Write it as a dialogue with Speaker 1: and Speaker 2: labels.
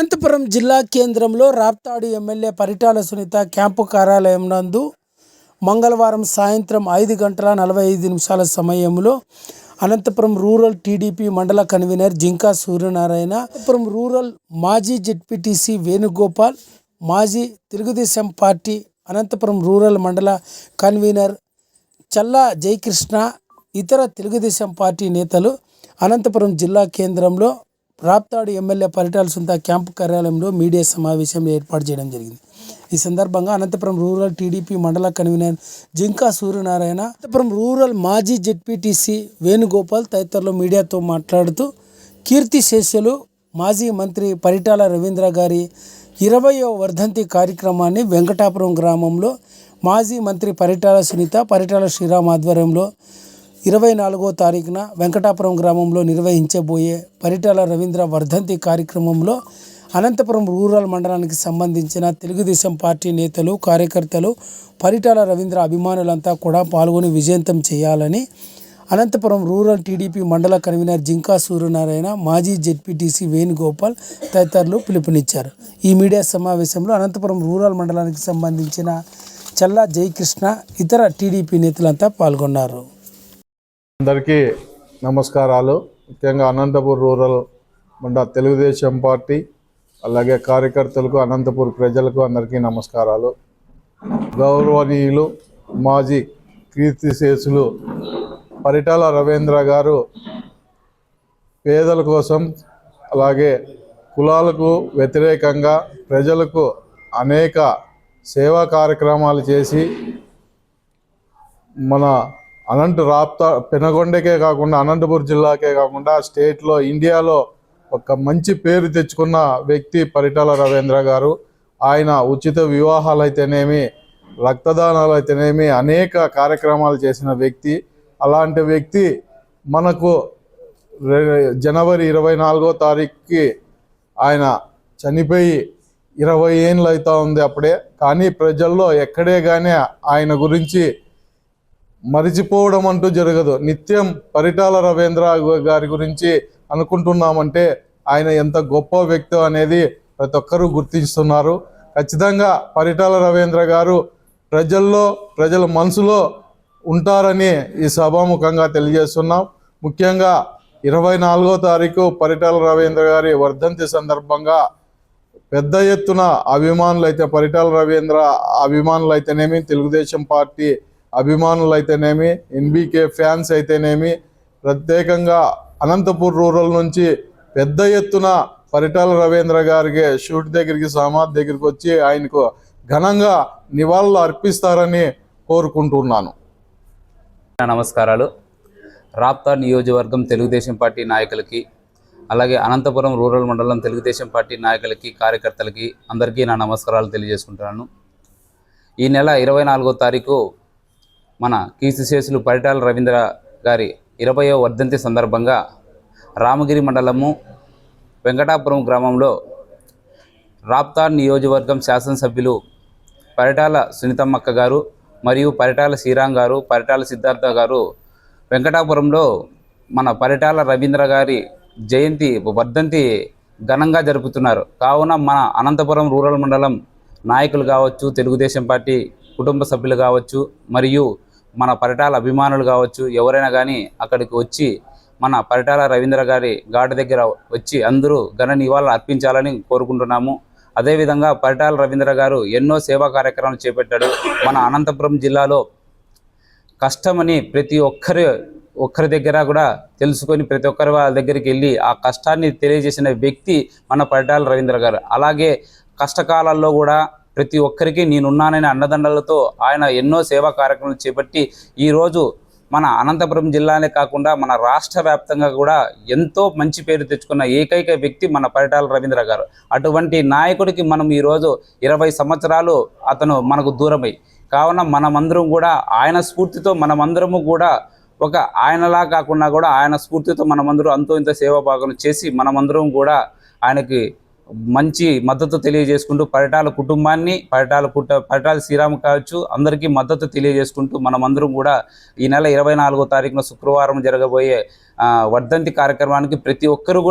Speaker 1: అనంతపురం జిల్లా కేంద్రంలో Raptadu MLA Paritala Sunitha camp కార్యాలయం నందు మంగళవారం సాయంత్రం ఐదు గంటల నలభై ఐదు నిమిషాల సమయంలో Anantapuram rural TDP mandal convener Jinka Suryanarayana Anantapuram rural మాజీ జెడ్పీటీసీ వేణుగోపాల్ మాజీ Telugu Desam party Anantapuram rural mandal convener Challa Jayakrishna ఇతర తెలుగుదేశం పార్టీ నేతలు అనంతపురం జిల్లా కేంద్రంలో రాప్తాడు ఎమ్మెల్యే పరిటాల సుంత క్యాంపు కార్యాలయంలో మీడియా సమావేశం ఏర్పాటు చేయడం జరిగింది. ఈ సందర్భంగా అనంతపురం రూరల్ టీడీపీ మండల కన్వీనర్ జింకా సూర్యనారాయణ అనంతపురం రూరల్ మాజీ జెడ్పీటీసీ వేణుగోపాల్ తదితరులు మీడియాతో మాట్లాడుతూ కీర్తి శేషులు మాజీ మంత్రి పరిటాల రవీంద్ర గారి ఇరవయో వర్ధంతి కార్యక్రమాన్ని వెంకటాపురం గ్రామంలో మాజీ మంత్రి పరిటాల సునీత పరిటాల శ్రీరామ్ ఆధ్వర్యంలో ఇరవై నాలుగో తారీఖున వెంకటాపురం గ్రామంలో నిర్వహించబోయే పరిటాల రవీంద్ర వర్ధంతి కార్యక్రమంలో అనంతపురం రూరల్ మండలానికి సంబంధించిన తెలుగుదేశం పార్టీ నేతలు కార్యకర్తలు పరిటాల రవీంద్ర అభిమానులంతా కూడా పాల్గొని విజయంతం చేయాలని Anantapuram rural TDP mandal convener Jinka Suryanarayana మాజీ జెడ్పీటీసీ వేణుగోపాల్ తదితరులు పిలుపునిచ్చారు. ఈ మీడియా సమావేశంలో అనంతపురం రూరల్ మండలానికి సంబంధించిన చల్లా జయకృష్ణ ఇతర టీడీపీ నేతలంతా పాల్గొన్నారు.
Speaker 2: అందరికీ నమస్కారాలు. ముఖ్యంగా అనంతపూర్ రూరల్ మండ తెలుగుదేశం పార్టీ అలాగే కార్యకర్తలకు అనంతపూర్ ప్రజలకు అందరికీ నమస్కారాలు. గౌరవనీయులు మాజీ కీర్తిశేషులు పరిటాల రవీంద్ర గారు పేదల కోసం అలాగే కులాలకు వ్యతిరేకంగా ప్రజలకు అనేక సేవా కార్యక్రమాలు చేసి మన అనంత రాప్తా పెనగొండకే కాకుండా అనంతపురం జిల్లాకే కాకుండా స్టేట్లో ఇండియాలో ఒక మంచి పేరు తెచ్చుకున్న వ్యక్తి పరిటాల రవీంద్ర గారు. ఆయన ఉచిత వివాహాలు అయితేనేమి రక్తదానాలు అయితేనేమి అనేక కార్యక్రమాలు చేసిన వ్యక్తి. అలాంటి వ్యక్తి మనకు జనవరి ఇరవై నాలుగో తారీఖుకి ఆయన చనిపోయి ఇరవై ఏళ్ళు అవుతా ఉంది అప్పుడే. కానీ ప్రజల్లో ఎక్కడే కానీ ఆయన గురించి మరిచిపోవడం అంటూ జరగదు. నిత్యం పరిటాల రవీంద్ర గారి గురించి అనుకుంటున్నామంటే ఆయన ఎంత గొప్ప వ్యక్తి అనేది ప్రతి ఒక్కరూ గుర్తిస్తున్నారు. ఖచ్చితంగా పరిటాల రవీంద్ర గారు ప్రజల్లో ప్రజల మనసులో ఉంటారని ఈ సభాముఖంగా తెలియజేస్తున్నాం. ముఖ్యంగా ఇరవై నాలుగో తారీఖు పరిటాల రవీంద్ర గారి వర్ధంతి సందర్భంగా పెద్ద ఎత్తున అభిమానులు అయితే పరిటాల రవీంద్ర అభిమానులు అయితేనేమి తెలుగుదేశం పార్టీ అభిమానులు అయితేనేమి ఎన్బీకే ఫ్యాన్స్ అయితేనేమి ప్రత్యేకంగా అనంతపూర్ రూరల్ నుంచి పెద్ద ఎత్తున పరిటాల రవీంద్ర గారికి షూట్ దగ్గరికి సమాధి దగ్గరికి వచ్చి ఆయనకు ఘనంగా నివాళులు అర్పిస్తారని కోరుకుంటున్నాను.
Speaker 3: నమస్కారాలు. రాప్తా నియోజకవర్గం తెలుగుదేశం పార్టీ నాయకులకి అలాగే అనంతపురం రూరల్ మండలం తెలుగుదేశం పార్టీ నాయకులకి కార్యకర్తలకి అందరికీ నా నమస్కారాలు తెలియజేసుకుంటున్నాను. ఈ నెల ఇరవై నాలుగో తారీఖు మన కీర్తిశేషులు పరిటాల రవీంద్ర గారి ఇరవయో వర్ధంతి సందర్భంగా రామగిరి మండలము వెంకటాపురం గ్రామంలో రాప్తార్ నియోజకవర్గం శాసనసభ్యులు పరిటాల సునీతమ్మక్క గారు మరియు పరిటాల శ్రీరామ్ గారు పరిటాల సిద్ధార్థ గారు వెంకటాపురంలో మన పరిటాల రవీంద్ర గారి జయంతి వర్ధంతి ఘనంగా జరుపుతున్నారు. కావున మన అనంతపురం రూరల్ మండలం నాయకులు కావచ్చు తెలుగుదేశం పార్టీ కుటుంబ సభ్యులు కావచ్చు మరియు మన పరిటాల అభిమానులు కావచ్చు ఎవరైనా కానీ అక్కడికి వచ్చి మన పరిటాల రవీంద్ర గారి ఘాటు దగ్గర వచ్చి అందరూ ఘన నివాళులు అర్పించాలని కోరుకుంటున్నాము. అదేవిధంగా పరిటాల రవీంద్ర గారు ఎన్నో సేవా కార్యక్రమాలు చేపట్టాడు. మన అనంతపురం జిల్లాలో కష్టమని ప్రతి ఒక్కరి ఒక్కరి దగ్గర కూడా తెలుసుకొని ప్రతి ఒక్కరి వాళ్ళ దగ్గరికి వెళ్ళి ఆ కష్టాన్ని తెలియజేసిన వ్యక్తి మన పరిటాల రవీంద్ర గారు. అలాగే కష్టకాలాల్లో కూడా ప్రతి ఒక్కరికి నేనున్నానని అన్నదండలతో ఆయన ఎన్నో సేవా కార్యక్రమాలు చేపట్టి ఈరోజు మన అనంతపురం జిల్లానే కాకుండా మన రాష్ట్ర వ్యాప్తంగా కూడా ఎంతో మంచి పేరు తెచ్చుకున్న ఏకైక వ్యక్తి మన పరిటాల రవీంద్ర గారు. అటువంటి నాయకుడికి మనం ఈరోజు ఇరవై సంవత్సరాలు అతను మనకు దూరమై. కావున మనమందరం కూడా ఆయన స్ఫూర్తితో మనమందరము కూడా ఒక ఆయనలా కాకుండా కూడా ఆయన స్ఫూర్తితో మనమందరం అంతో ఇంత సేవా భాగం చేసి మనమందరం కూడా ఆయనకి మంచి మద్దతు తెలియజేసుకుంటూ పరిటాల కుటుంబాన్ని పరిటాల కుట పరిటాల శ్రీరామ్ కావచ్చు అందరికీ మద్దతు తెలియజేసుకుంటూ మనమందరం కూడా ఈ నెల ఇరవై నాలుగో తారీఖున శుక్రవారం జరగబోయే ఆ, వర్ధంతి కార్యక్రమానికి ప్రతి ఒక్కరు కూడా